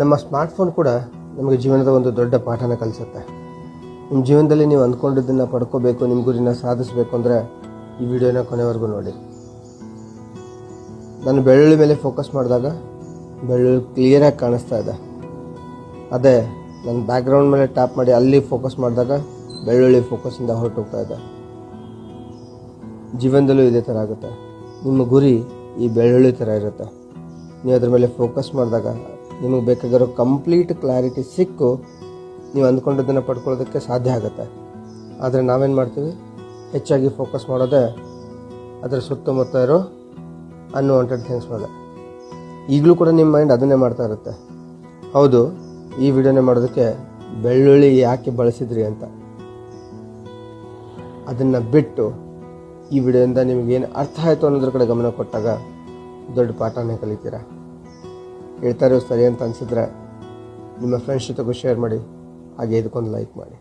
ನಮ್ಮ ಸ್ಮಾರ್ಟ್ಫೋನ್ ಕೂಡ ನಮಗೆ ಜೀವನದ ಒಂದು ದೊಡ್ಡ ಪಾಠನ ಕಲಿಸುತ್ತೆ. ನಿಮ್ಮ ಜೀವನದಲ್ಲಿ ನೀವು ಅಂದ್ಕೊಂಡಿದ್ದನ್ನು ಪಡ್ಕೋಬೇಕು, ನಿಮ್ಮ ಗುರಿನ ಸಾಧಿಸಬೇಕು ಅಂದರೆ ಈ ವಿಡಿಯೋನ ಕೊನೆವರೆಗೂ ನೋಡಿ. ನಾನು ಬೆಳ್ಳುಳ್ಳಿ ಮೇಲೆ ಫೋಕಸ್ ಮಾಡಿದಾಗ ಬೆಳ್ಳುಳ್ಳಿ ಕ್ಲಿಯರಾಗಿ ಕಾಣಿಸ್ತಾ ಇದೆ. ಅದೇ ನನ್ನ ಬ್ಯಾಕ್ಗ್ರೌಂಡ್ ಮೇಲೆ ಟ್ಯಾಪ್ ಮಾಡಿ ಅಲ್ಲಿ ಫೋಕಸ್ ಮಾಡಿದಾಗ ಬೆಳ್ಳುಳ್ಳಿ ಹೊರಟು ಹೋಗ್ತಾ ಇದೆ. ಜೀವನದಲ್ಲೂ ಇದೇ ಥರ ಆಗುತ್ತೆ. ನಿಮ್ಮ ಗುರಿ ಈ ಬೆಳ್ಳುಳ್ಳಿ ಥರ ಇರುತ್ತೆ. ನೀವು ಅದ್ರ ಮೇಲೆ ಫೋಕಸ್ ಮಾಡಿದಾಗ ನಿಮಗೆ ಬೇಕಾಗಿರೋ ಕಂಪ್ಲೀಟ್ ಕ್ಲಾರಿಟಿ ಸಿಕ್ಕು, ನೀವು ಅಂದ್ಕೊಂಡಿದ್ದನ್ನು ಪಡ್ಕೊಳ್ಳೋದಕ್ಕೆ ಸಾಧ್ಯ ಆಗುತ್ತೆ. ಆದರೆ ನಾವೇನು ಮಾಡ್ತೀವಿ? ಹೆಚ್ಚಾಗಿ ಫೋಕಸ್ ಮಾಡೋದೇ ಅದರ ಸುತ್ತಮುತ್ತ ಇರೋ ಅನ್ವಾಂಟೆಡ್ ಥಿಂಗ್ಸ್ ಮೇಲೆ. ಈಗಲೂ ಕೂಡ ನಿಮ್ಮ ಮೈಂಡ್ ಅದನ್ನೇ ಮಾಡ್ತಾ ಇರುತ್ತೆ. ಹೌದು, ಈ ವಿಡಿಯೋನೇ ಮಾಡೋದಕ್ಕೆ ಬೆಳ್ಳುಳ್ಳಿ ಯಾಕೆ ಬಳಸಿದ್ರಿ ಅಂತ. ಅದನ್ನು ಬಿಟ್ಟು ಈ ವಿಡಿಯೋಯಿಂದ ನಿಮಗೇನು ಅರ್ಥ ಆಯಿತು ಅನ್ನೋದ್ರ ಕಡೆ ಗಮನ ಕೊಟ್ಟಾಗ ದೊಡ್ಡ ಪಾಠನೇ ಕಲಿತೀರಾ? ಹೇಳ್ತಾ ಇರೋದು ಸರಿ ಅಂತ ಅನಿಸಿದ್ರೆ ನಿಮ್ಮ ಫ್ರೆಂಡ್ಸ್ ಜೊತೆಗೂ ಶೇರ್ ಮಾಡಿ ಹಾಗೆ ಇದಕ್ಕೊಂದು ಲೈಕ್ ಮಾಡಿ.